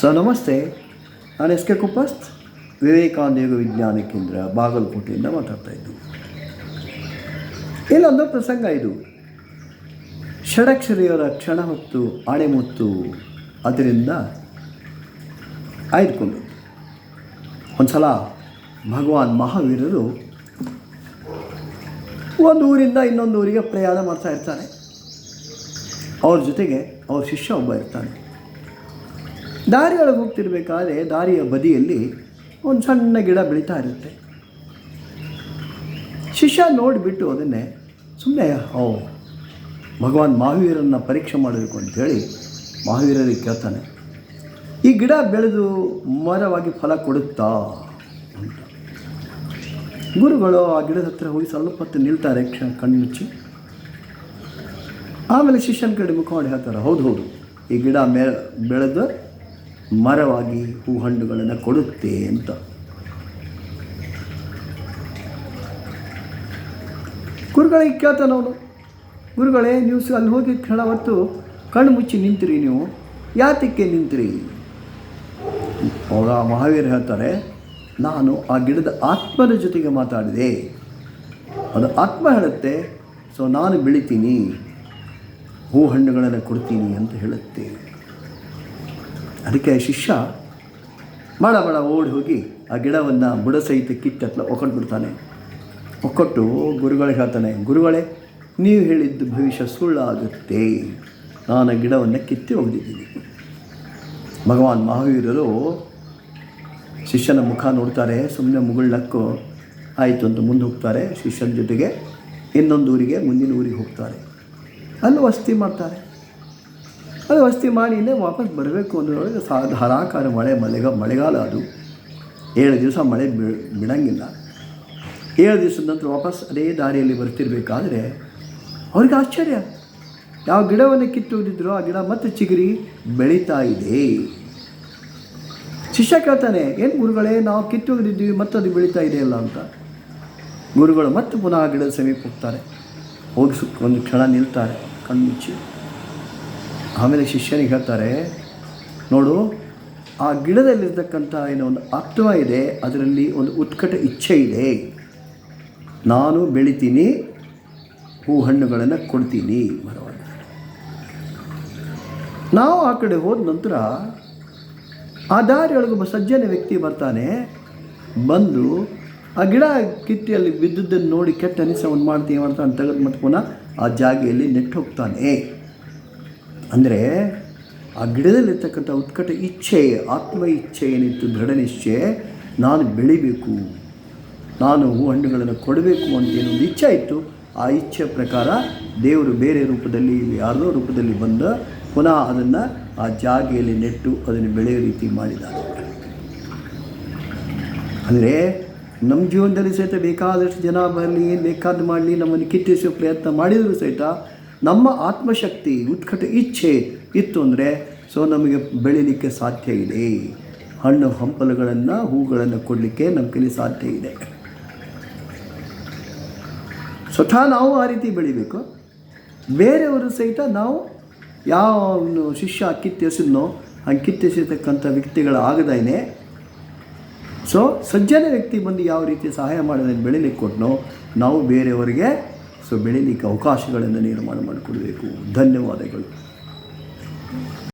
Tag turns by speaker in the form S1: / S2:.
S1: Sir, ನಮಸ್ತೆ. ನಾನು S K ಕುಪ್ಪಸ್ತ್, ವಿವೇಕಾನಂದ ಯೋಗ ವಿಜ್ಞಾನ ಕೇಂದ್ರ ಬಾಗಲಕೋಟೆಯಿಂದ ಮಾತಾಡ್ತಾ ಇದ್ದೀನಿ ಇಲ್ಲೊಂದು ಪ್ರಸಂಗ ಇದು. ಷಡಕ್ಷರಿಯವರ ಕ್ಷಣ ಹೊತ್ತು ಆಣೆಮುತ್ತು ಅದರಿಂದ ಆಯ್ದುಕೊಂಡು ಒಂದು ಸಲ ಭಗವಾನ್ ಮಹಾವೀರರು ಒಂದು ಊರಿಂದ ಇನ್ನೊಂದು ಊರಿಗೆ ಪ್ರಯಾಣ ಮಾಡ್ತಾ ಇರ್ತಾರೆ. ಅವ್ರ ಜೊತೆಗೆ ಅವ್ರ ಶಿಷ್ಯ ಒಬ್ಬ ಇರ್ತಾನೆ. ದಾರಿಯೊಳಗೆ ಹೋಗ್ತಿರ್ಬೇಕಾದ್ರೆ ದಾರಿಯ ಬದಿಯಲ್ಲಿ ಒಂದು ಸಣ್ಣ ಗಿಡ ಬೆಳೀತಾ ಇರುತ್ತೆ. ಶಿಷ್ಯ ನೋಡಿಬಿಟ್ಟು ಅದನ್ನೇ ಸುಮ್ಮನೆ ಓ ಭಗವಾನ್ ಮಹಾವೀರನ್ನು ಪರೀಕ್ಷೆ ಮಾಡಬೇಕು ಅಂಥೇಳಿ ಮಹಾವೀರರಿಗೆ ಕೇಳ್ತಾನೆ, ಈ ಗಿಡ ಬೆಳೆದು ಮರವಾಗಿ ಫಲ ಕೊಡುತ್ತಾ ಅಂತ. ಗುರುಗಳು ಆ ಗಿಡದ ಹತ್ರ ಹೋಗಿ ಸ್ವಲ್ಪ ಹೊತ್ತು ನಿಲ್ತಾರೆ, ಕ್ಷಣ ಕಣ್ಣು ಮುಚ್ಚಿ ಆಮೇಲೆ ಶಿಷ್ಯನ ಕಡೆ ಮುಖ ಮಾಡಿ ಹೇಳ್ತಾರೆ, ಹೌದು ಹೌದು, ಈ ಗಿಡ ಮೇ, ಬೆಳೆದು ಮರವಾಗಿ ಹೂ ಹಣ್ಣುಗಳನ್ನು ಕೊಡುತ್ತೆ ಅಂತ. ಗುರುಗಳಿಗೆ ಕೇಳ್ತಾನೆ ಅವನು. ಗುರುಗಳೇ, ನೀವು ಅಲ್ಲಿ ಹೋಗಿ ಕ್ಷಣ ಹೊತ್ತು ಕಣ್ಣು ಮುಚ್ಚಿ ನಿಂತಿರಿ ನೀವು. ಯಾತಕ್ಕೆ ನಿಂತಿರಿ? ಅವಾಗ ಮಹಾವೀರ ಹೇಳ್ತಾರೆ, ನಾನು ಆ ಗಿಡದ ಆತ್ಮದ ಜೊತೆಗೆ ಮಾತಾಡಿದೆ. ಅದು ಆತ್ಮ ಹೇಳುತ್ತೆ, ಸೊ ನಾನು ಬೆಳಿತೀನಿ. ಹೂ ಹಣ್ಣುಗಳನ್ನು ಕೊಡ್ತೀನಿ ಅಂತ ಹೇಳುತ್ತೆ. ಅದಕ್ಕೆ ಶಿಷ್ಯ ಬಡ ಬಡ ಓಡಿ ಹೋಗಿ ಆ ಗಿಡವನ್ನು ಬುಡ ಸಹಿತ ಕಿತ್ತತ್ಲ ಒಕ್ಕೊಟ್ಬಿಡ್ತಾನೆ ಒಕ್ಕೊಟ್ಟು ಗುರುಗಳಿಗೆ ಹೇಳ್ತಾನೆ, ಗುರುಗಳೇ, ನೀವು ಹೇಳಿದ್ದು ಭವಿಷ್ಯ ಸುಳ್ಳಾಗುತ್ತೆ. ನಾನು ಗಿಡವನ್ನು ಕಿತ್ತಿ ಒಗೆದಿದ್ದೀನಿ ಭಗವಾನ್ ಮಹಾವೀರರು ಶಿಷ್ಯನ ಮುಖ ನೋಡ್ತಾರೆ ಸುಮ್ಮನೆ ಮುಗುಳ್ನಕ್ಕು ಆಯಿತು ಅಂತ ಮುಂದೆ ಹೋಗ್ತಾರೆ, ಶಿಷ್ಯನ ಜೊತೆಗೆ ಇನ್ನೊಂದು ಊರಿಗೆ, ಮುಂದಿನ ಊರಿಗೆ ಹೋಗ್ತಾರೆ. ಅಲ್ಲಿ ವಸತಿ ಮಾಡ್ತಾರೆ. ಅದು ಮಾಡಿ ಇನ್ನೇ ವಾಪಸ್ ಬರಬೇಕು ಅನ್ನೋದ್ರೊಳಗೆ ಸಾ ಧಾರಾಕಾರ ಮಳೆ ಮಳೆಗ ಮಳೆಗಾಲ ಅದು. ಏಳು ದಿವಸ ಮಳೆ ಬಿ ಬಿಡಂಗಿಲ್ಲ. ಏಳು ದಿವಸದ ನಂತರ ವಾಪಸ್ ಅದೇ ದಾರಿಯಲ್ಲಿ ಬರ್ತಿರ್ಬೇಕಾದ್ರೆ ಅವ್ರಿಗೆ ಆಶ್ಚರ್ಯ. ಯಾವ ಗಿಡವನ್ನು ಕಿತ್ತುದಿದ್ರೋ ಆ ಗಿಡ ಮತ್ತೆ ಚಿಗುರಿ ಬೆಳೀತಾ ಇದೆ. ಶಿಷ್ಯ ಕೇಳ್ತಾನೆ, ಏನು ಗುರುಗಳೇ, ನಾವು ಕಿತ್ತೋಗಿದ್ದೀವಿ ಮತ್ತೆ ಅದು ಬೆಳೀತಾ ಇದೆಯಲ್ಲ ಅಂತ. ಗುರುಗಳು ಮತ್ತೆ ಪುನಃ ಗಿಡದ ಸಮೀಪ ಹೋಗ್ತಾರೆ. ಹೋಗಿ ಒಂದು ಕ್ಷಣ ನಿಲ್ತಾರೆ, ಕಣ್ಣು ಮುಚ್ಚಿ. ಆಮೇಲೆ ಶಿಷ್ಯನಿಗೆ ಹೇಳ್ತಾರೆ, ನೋಡು, ಆ ಗಿಡದಲ್ಲಿರ್ತಕ್ಕಂಥ ಏನೋ ಒಂದು ಆತ್ಮ ಇದೆ, ಅದರಲ್ಲಿ ಒಂದು ಉತ್ಕಟ ಇಚ್ಛೆ ಇದೆ. ನಾನು ಬೆಳಿತೀನಿ ಹೂ ಹಣ್ಣುಗಳನ್ನು ಕೊಡ್ತೀನಿ ಮರವನ್ನು ನಾವು ಆ ಕಡೆ ಹೋದ ನಂತರ ಆ ದಾರಿಯೊಳಗೆ ಒಬ್ಬ ಸಜ್ಜನ ವ್ಯಕ್ತಿ ಬರ್ತಾನೆ, ಬಂದು ಆ ಗಿಡ ಕಿತ್ತಿಯಲ್ಲಿ ಬಿದ್ದದ್ದನ್ನು ನೋಡಿ ಕೆಟ್ಟ ಅನಿಸವನ್ನು ಮಾಡ್ತೀವಿ ಮಾಡ್ತಾನೆ ತೆಗೆದು ಮತ್ತು ಪುನಃ ಆ ಜಾಗೆಯಲ್ಲಿ ನೆಟ್ಟು ಹೋಗ್ತಾನೆ ಅಂದರೆ ಆ ಗಿಡದಲ್ಲಿರ್ತಕ್ಕಂಥ ಉತ್ಕಟ ಇಚ್ಛೆ, ಆತ್ಮ ಇಚ್ಛೆ ಏನಿತ್ತು, ದೃಢ ನಿಶ್ಚಯ ನಾನು ಬೆಳಿಬೇಕು, ನಾನು ಹೂ ಹಣ್ಣುಗಳನ್ನು ಕೊಡಬೇಕು ಅಂತ ಏನೊಂದು ಇಚ್ಛೆ ಇತ್ತು, ಆ ಇಚ್ಛೆ ಪ್ರಕಾರ ದೇವರು ಬೇರೆ ರೂಪದಲ್ಲಿ, ಯಾರದೋ ರೂಪದಲ್ಲಿ ಬಂದ ಪುನಃ ಅದನ್ನು ಆ ಜಾಗೆಯಲ್ಲಿ ನೆಟ್ಟು ಅದನ್ನು ಬೆಳೆಯೋ ರೀತಿ ಮಾಡಿದ ಅಂದರೆ ನಮ್ಮ ಜೀವನದಲ್ಲಿ ಸಹಿತ ಬೇಕಾದಷ್ಟು ಜನ ಬರಲಿ, ಏನು ಬೇಕಾದ ಮಾಡಲಿ, ನಮ್ಮನ್ನು ಕಿತ್ತಿಸುವ ಪ್ರಯತ್ನ ಮಾಡಿದರೂ ಸಹಿತ ನಮ್ಮ ಆತ್ಮಶಕ್ತಿ ಉತ್ಕಟ ಇಚ್ಛೆ ಇತ್ತು ಅಂದರೆ ಸೊ ನಮಗೆ ಬೆಳೀಲಿಕ್ಕೆ ಸಾಧ್ಯ ಇದೆ. ಹಣ್ಣು ಹಂಪಲುಗಳನ್ನು, ಹೂಗಳನ್ನು ಕೊಡಲಿಕ್ಕೆ ನಮ್ಮ ಕೈಲಿ ಸಾಧ್ಯ ಇದೆ. ಸ್ವತಃ ನಾವು ಆ ರೀತಿ ಬೆಳಿಬೇಕು. ಬೇರೆಯವರು ಸಹಿತ ನಾವು ಯಾವ ಶಿಷ್ಯ ಕಿತ್ತೆಸಿದ್ನೋ ಹಂಗೆ ಕಿತ್ತೆಸಿರ್ತಕ್ಕಂಥ ವ್ಯಕ್ತಿಗಳಾಗದೇನೆ ಸೊ ಸಜ್ಜನ ವ್ಯಕ್ತಿ ಬಂದು ಯಾವ ರೀತಿ ಸಹಾಯ ಮಾಡೋದನ್ನು ಬೆಳಿಲಿಕ್ಕೆ ಕೊಟ್ಟನೋ ನಾವು ಬೇರೆಯವರಿಗೆ ಸೊ ಬೆಳೀಲಿಕ್ಕೆ ಅವಕಾಶಗಳನ್ನು ನಿರ್ಮಾಣ ಮಾಡಿಕೊಡಬೇಕು. ಧನ್ಯವಾದಗಳು.